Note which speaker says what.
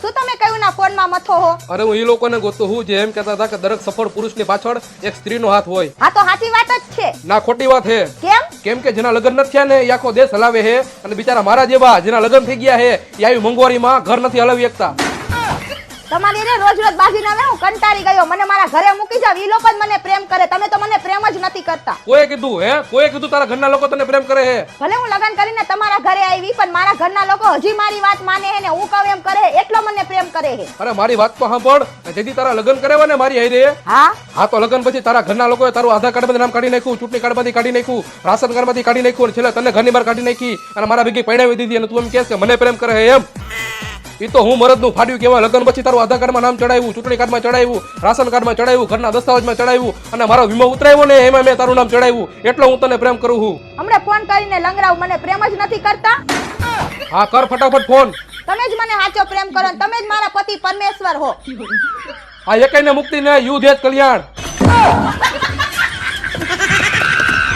Speaker 1: શું તમે કયું ના ફોનમાં મથો હો?
Speaker 2: અરે હું એ લોકોને ગોતું હું જે એમ કહેતા હતા કે દરેક સફળ પુરુષની પાછળ એક સ્ત્રીનો હાથ હોય.
Speaker 1: હા તો સાચી વાત જ છે.
Speaker 2: ના ખોટી વાત હે.
Speaker 1: કેમ?
Speaker 2: કેમ કે જેના લગ્ન નથી થયા ને એ આખો દેશ હલાવે છે અને બિચારા મારા જેવા જેના લગ્ન થઈ ગયા છે એ આવી મોંઘવારીમાં ઘર નથી હલાવી શકતા.
Speaker 1: તમારી રોજ રોજ બાજી ના હું કંટાળી ગયો. મને મારા ઘરે મૂકી જાવ એ લોકો જ મને પ્રેમ કરે. તમે તો મને પ્રેમ જ નથી કરતા.
Speaker 2: કોઈ કીધું હે? કોઈ કીધું તારા ઘરના લોકો તને પ્રેમ કરે હે
Speaker 1: ભલે હું લગ્ન કરીને તમારા ઘરે આવી પણ મારા ઘરના લોકો હજી મારી વાત માને હે ને હું કહું એમ કરે એટલો મને પ્રેમ કરે હે
Speaker 2: અરે મારી વાત તો સાંભળ. જેથી તારા લગ્ન કરેવા ને મારી હારે
Speaker 1: હા?
Speaker 2: હા તો લગ્ન પછી તારા ઘરના લોકોએ તારું આધાર કાર્ડ નામ કાઢી નાખ્યું ચૂંટણી કાર્ડમાંથી કાઢી નાખ્યું રાશન કાર્ડમાંથી કાઢી નાખ્યું અને છેલ્લે તને ઘરની બહાર કાઢી નાખી અને મારા ભેગી પડાવી દીધી અને તું એમ કે મને પ્રેમ કરે હે એમ. એ તો હું મરદનું ફાડ્યું કેવા લગ્ન પછી તારું આધાર કાર્ડમાં નામ ચડાવ્યું ચૂંટણી કાર્ડમાં ચડાવ્યું રાશન કાર્ડમાં ચડાવ્યું ઘરના દસ્તાવેજમાં ચડાવ્યું અને મારો વીમો ઉતરાવ્યો ને એમાં મેં તારું નામ ચડાવ્યું. એટલે હું તને પ્રેમ કરું છું.
Speaker 1: હમણાં ફોન કરીને લંગરાવ મને પ્રેમ જ નથી કરતા.
Speaker 2: હા કર ફટાફટ ફોન.
Speaker 1: તમે જ મને સાચો પ્રેમ કરો ને તમે જ મારા પતિ પરમેશ્વર હો.
Speaker 2: આ એકાઈને મુક્તિ ને યુદ્ધ કલ્યાણ.